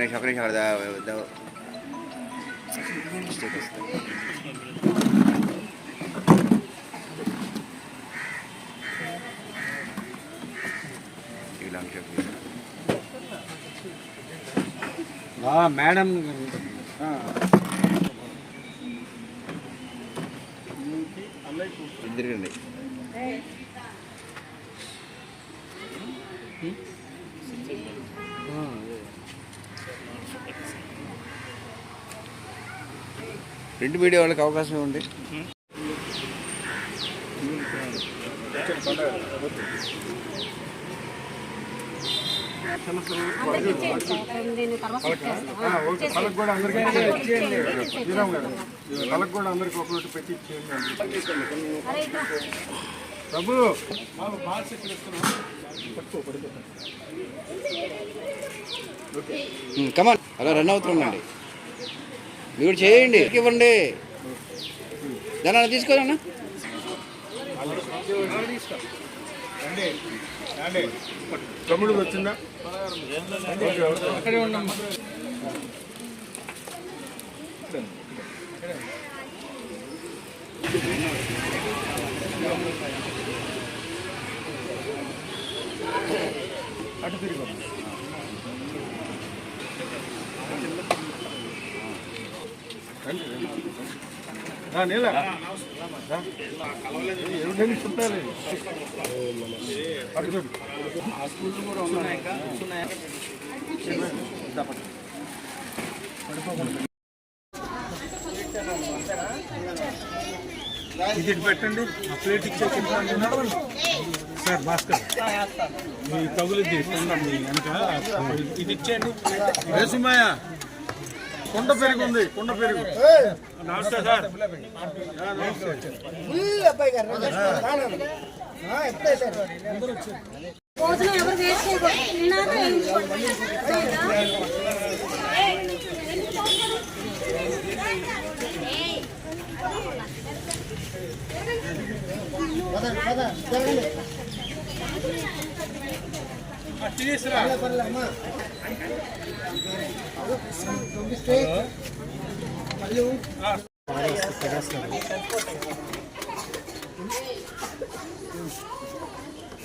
నిమిషం ఒక నిమిషం. మేడం తిరగండి ప్రింట్ మీడియా వాళ్ళకి అవకాశం ఇవ్వండి. వాళ్ళకి కూడా అందరికీ వాళ్ళకి కూడా అందరికీ ఒక రోడ్డు పెట్టి కమాన్ అలా రన్ అవుతుండండి మీరు చేయండి ఇవ్వండి దాని తీసుకోవాలి తమ్ముడు వచ్చిందా అటు తిరిగి ఇది పెట్టండి. ఆ ప్లేట్ ఇచ్చేసి సార్ భాస్కర్. మీ తగులు తీసుకుందాం మీ వెనక. ఇది ఇచ్చేయండి. రేసుమాయ కొండ పెరుగు ఉంది కొండ పెరుగు నమస్తే సార్. భోజనం ఎవరు వేసుకోకూడదు తిన్నాక వేయించుకోండి.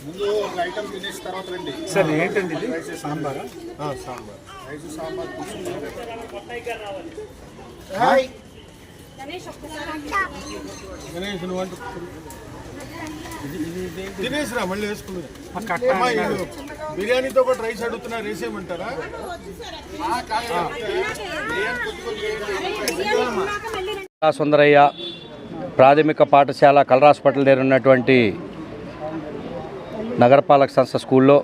ముందు ఒక ఐటమ్ తినేసిన తర్వాత రండి. సార్ ఏంటండి ఇది? సాంబారా? సాంబార్. రైస్ సాంబార్ గణేష్ ఒక్కసారి గణేష్ నువ్వు అంటూ తినేసిరా మళ్ళీ ఇది బిర్యానీతో పాటు రైస్ అడుగుతున్నారు వేసేయమంటారా ఆ సుందరయ్య ప్రాథమిక పాఠశాల కలర్ హాస్పిటల్ దగ్గర ఉన్నటువంటి నగరపాలక సంస్థ స్కూల్లో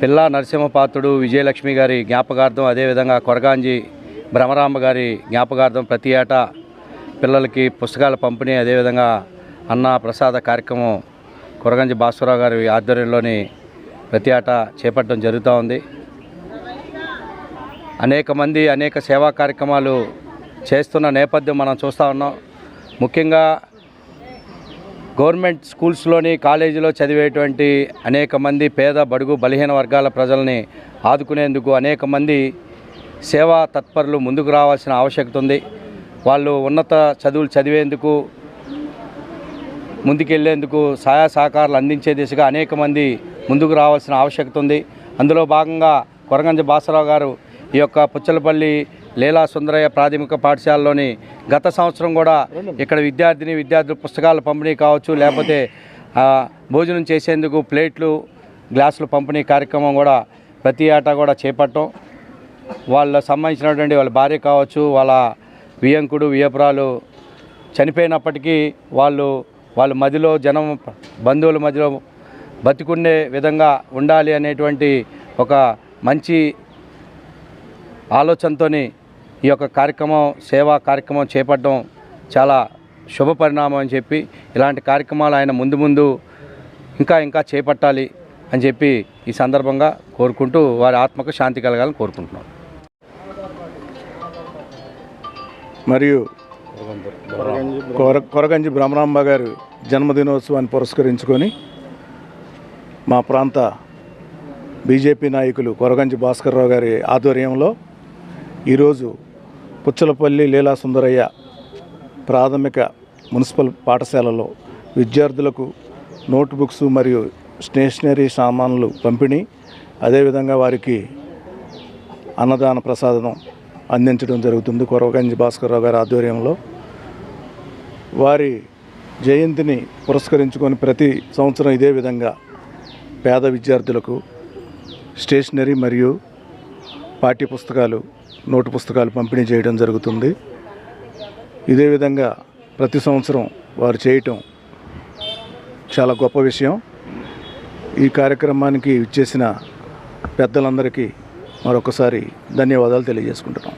పిల్లా నరసింహపాత్రుడు విజయలక్ష్మి గారి జ్ఞాపకార్థం అదేవిధంగా కొరగాంజి భ్రమరాంబ గారి జ్ఞాపకార్థం ప్రతి ఏటా పిల్లలకి పుస్తకాల పంపిణీ అదేవిధంగా అన్న ప్రసాద కార్యక్రమం కొరగంజి భాస్వరరావు గారి ఆధ్వర్యంలోని ప్రతి ఆట చేపట్టడం జరుగుతూ ఉంది. అనేక మంది అనేక సేవా కార్యక్రమాలు చేస్తున్న నేపథ్యం మనం చూస్తూ ఉన్నాం. ముఖ్యంగా గవర్నమెంట్ స్కూల్స్లోని కాలేజీలో చదివేటువంటి అనేక మంది పేద బడుగు బలహీన వర్గాల ప్రజల్ని ఆదుకునేందుకు అనేక మంది సేవా తత్పరులు ముందుకు రావాల్సిన ఆవశ్యకత ఉంది. వాళ్ళు ఉన్నత చదువులు చదివేందుకు ముందుకెళ్ళేందుకు సహాయ సహకారాలు అందించే దిశగా అనేక మంది ముందుకు రావాల్సిన ఆవశ్యకత ఉంది. అందులో భాగంగా కొరగంజ బాసరావు గారు ఈ యొక్క పుచ్చలపల్లి లీలా సుందరయ్య ప్రాథమిక పాఠశాలలోని గత సంవత్సరం కూడా ఇక్కడ విద్యార్థిని విద్యార్థులు పుస్తకాలు పంపిణీ కావచ్చు లేకపోతే భోజనం చేసేందుకు ప్లేట్లు గ్లాసులు పంపిణీ కార్యక్రమం కూడా ప్రతి ఏటా కూడా చేపట్టం. వాళ్ళ సంబంధించినటువంటి వాళ్ళ భార్య కావచ్చు వాళ్ళ వియంకుడు వియపురాలు చనిపోయినప్పటికీ వాళ్ళు వాళ్ళ మధ్యలో జనం బంధువుల మధ్యలో బతికుండే విధంగా ఉండాలి అనేటువంటి ఒక మంచి ఆలోచనతోని ఈ యొక్క కార్యక్రమం సేవా కార్యక్రమం చేపట్టడం చాలా శుభ పరిణామం అని చెప్పి ఇలాంటి కార్యక్రమాలు ఆయన ముందు ముందు ఇంకా ఇంకా చేపట్టాలి అని చెప్పి ఈ సందర్భంగా కోరుకుంటూ వారి ఆత్మకు శాంతి కలగాలని కోరుకుంటున్నాం. మరియు కొర కొరగంజి బ్రహ్మరాంబ గారు జన్మదినోత్సవాన్ని పురస్కరించుకొని మా ప్రాంత బీజేపీ నాయకులు కొరగంజి భాస్కర్రావు గారి ఆధ్వర్యంలో ఈరోజు పుచ్చలపల్లి లీలా సుందరయ్య ప్రాథమిక మున్సిపల్ పాఠశాలలో విద్యార్థులకు నోట్బుక్స్ మరియు స్టేషనరీ సామాన్లు పంపిణీ అదేవిధంగా వారికి అన్నదాన ప్రసాదం అందించడం జరుగుతుంది. కొరవగంజి భాస్కర్రావు గారి ఆధ్వర్యంలో. వారి జయంతిని పురస్కరించుకొని ప్రతి సంవత్సరం ఇదే విధంగా పేద విద్యార్థులకు స్టేషనరీ మరియు పాఠ్య పుస్తకాలు నోటు పుస్తకాలు పంపిణీ చేయడం జరుగుతుంది. ఇదే విధంగా ప్రతి సంవత్సరం వారు చేయటం చాలా గొప్ప విషయం. ఈ కార్యక్రమానికి ఇచ్చేసిన పెద్దలందరికీ మరొకసారి ధన్యవాదాలు తెలియజేసుకుంటున్నాం.